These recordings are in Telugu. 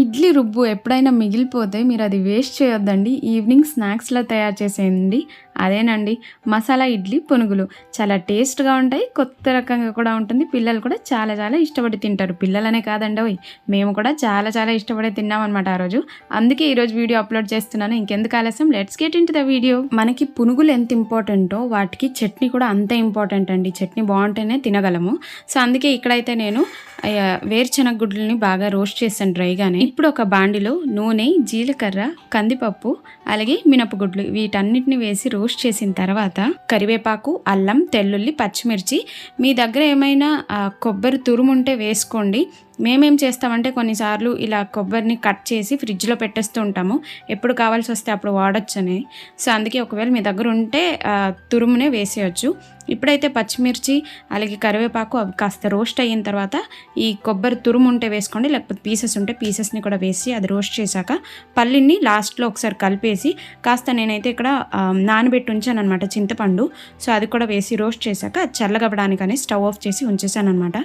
ఇడ్లీ రుబ్బు ఎప్పుడైనా మిగిలిపోతే మీరు అది వేస్ట్ చేయొద్దండి. ఈవినింగ్ స్నాక్స్లో తయారు చేసేయండి. అదేనండి మసాలా ఇడ్లీ పునుగులు. చాలా టేస్ట్గా ఉంటాయి కొత్త రకంగా కూడా ఉంటుంది. పిల్లలు కూడా చాలా చాలా ఇష్టపడి తింటారు. పిల్లలనే కాదండి ఓయ్ మేము కూడా చాలా చాలా ఇష్టపడి తిన్నామన్నమాట ఆ రోజు. అందుకే ఈరోజు వీడియో అప్లోడ్ చేస్తున్నాను. ఇంకెందుకు ఆలస్యం? Let's get in the video మనకి పునుగులు ఎంత ఇంపార్టెంటో వాటికి చట్నీ కూడా అంతే ఇంపార్టెంట్ అండి. చట్నీ బాగుంటేనే తినగలము. సో అందుకే ఇక్కడైతే నేను వేరుశనగ గుడ్లని బాగా రోస్ట్ చేశాను డ్రైగానే. ఇప్పుడు ఒక బాండిలో నూనె జీలకర్ర కందిపప్పు అలాగే మినపగుడ్లు వీటన్నిటిని వేసి రోస్ట్ చేసిన తర్వాత కరివేపాకు అల్లం తెల్లుల్లి పచ్చిమిర్చి. మీ దగ్గర ఏమైనా కొబ్బరి తురుము ఉంటే వేసుకోండి. మేమేం చేస్తామంటే కొన్నిసార్లు ఇలా కొబ్బరిని కట్ చేసి ఫ్రిడ్జ్లో పెట్టేస్తూ ఉంటాము. ఎప్పుడు కావాల్సి వస్తే అప్పుడు వాడొచ్చని. సో అందుకే ఒకవేళ మీ దగ్గర ఉంటే తురుమునే వేసేయచ్చు. ఇప్పుడైతే పచ్చిమిర్చి అలాగే కరివేపాకు అవి కాస్త రోస్ట్ అయిన తర్వాత ఈ కొబ్బరి తురుము ఉంటే వేసుకోండి లేకపోతే పీసెస్ ఉంటే పీసెస్ని కూడా వేసి అది రోస్ట్ చేశాక పల్లిని లాస్ట్లో ఒకసారి కలిపేసి కాస్త నేనైతే ఇక్కడ నానబెట్టి ఉంచాను అనమాట చింతపండు. సో అది కూడా వేసి రోస్ట్ చేశాక అది చల్లగవ్వడానికని స్టవ్ ఆఫ్ చేసి ఉంచేసాను అనమాట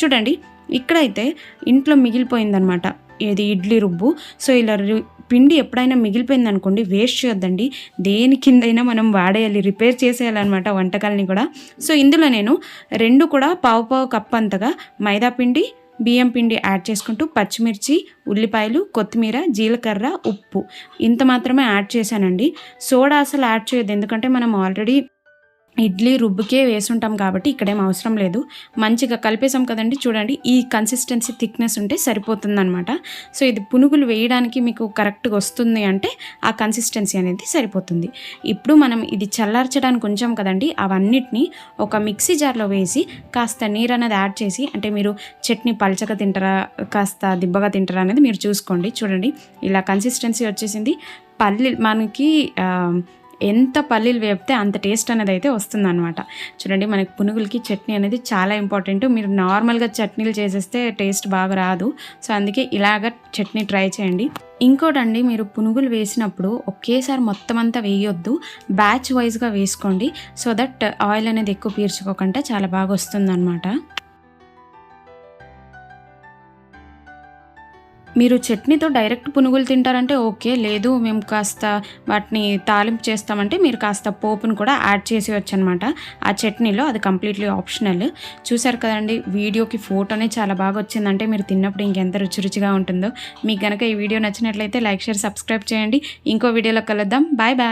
చూడండి ఇక్కడైతే ఇంట్లో మిగిలిపోయిందనమాట ఇది ఇడ్లీ రుబ్బు. సో ఇలా రు- పిండి ఎప్పుడైనా మిగిలిపోయింది అనుకోండి వేస్ట్ చేయొద్దండి. దేని కిందైనా మనం వాడేయాలి రిపేర్ చేసేయాలన్నమాట వంటకాలని కూడా. సో ఇందులో నేను రెండు కూడా పావు పావు కప్ అంతగా మైదా పిండి బియ్యం పిండి యాడ్ చేసుకుంటూ పచ్చిమిర్చి ఉల్లిపాయలు కొత్తిమీర జీలకర్ర ఉప్పు. ఇంత మాత్రమే యాడ్ చేశానండి. సోడా అసలు యాడ్ చేయొద్దు. ఎందుకంటే మనం ఆల్రెడీ ఇడ్లీ రుబ్బుకే వేసుంటాం కాబట్టి ఇక్కడేం అవసరం లేదు. మంచిగా కలిపేసాం కదండి. చూడండి ఈ కన్సిస్టెన్సీ థిక్నెస్ ఉంటే సరిపోతుందనమాట సో ఇది పునుగులు వేయడానికి మీకు కరెక్ట్గా వస్తుంది అంటే ఆ కన్సిస్టెన్సీ అనేది సరిపోతుంది. ఇప్పుడు మనం ఇది చల్లార్చడానికి ఉంచాం కదండి. అవన్నిటిని ఒక మిక్సీ జార్లో వేసి కాస్త నీరు అనేది యాడ్ చేసి అంటే మీరు చట్నీ పల్చగా తింటారా కాస్త దిబ్బగా తింటారా అనేది మీరు చూసుకోండి. చూడండి ఇలా కన్సిస్టెన్సీ వచ్చేసింది. పల్లి మనకి ఎంత పల్లీలు వేపితే అంత టేస్ట్ అనేది అయితే వస్తుందన్నమాట. చూడండి మనకి పునుగులకి చట్నీ అనేది చాలా ఇంపార్టెంట్. మీరు నార్మల్గా చట్నీలు చేసేస్తే టేస్ట్ బాగా రాదు. సో అందుకే ఇలాగ చట్నీ ట్రై చేయండి. ఇంకోటండి మీరు పునుగులు వేసినప్పుడు ఒకేసారి మొత్తం అంతా వేయొద్దు. బ్యాచ్ వైజ్గా వేసుకోండి. సో దట్ ఆయిల్ అనేది ఎక్కువ పీల్చుకోకుండా చాలా బాగా వస్తుందన్నమాట. మీరు చట్నీతో డైరెక్ట్ పునుగులు తింటారంటే ఓకే లేదు మేము కాస్త వాటిని తాలింపు చేస్తామంటే మీరు కాస్త పోపును కూడా యాడ్ చేసి అనమాట ఆ చట్నీలో అది కంప్లీట్లీ ఆప్షనల్. చూసారు కదండి వీడియోకి ఫోటోనే చాలా బాగా వచ్చిందంటే మీరు తిన్నప్పుడు ఇంకెంత రుచి రుచిగా ఉంటుందో. మీకు కనుక ఈ వీడియో నచ్చినట్లయితే లైక్ షేర్ సబ్స్క్రైబ్ చేయండి. ఇంకో వీడియోలో కలుద్దాం. Bye bye.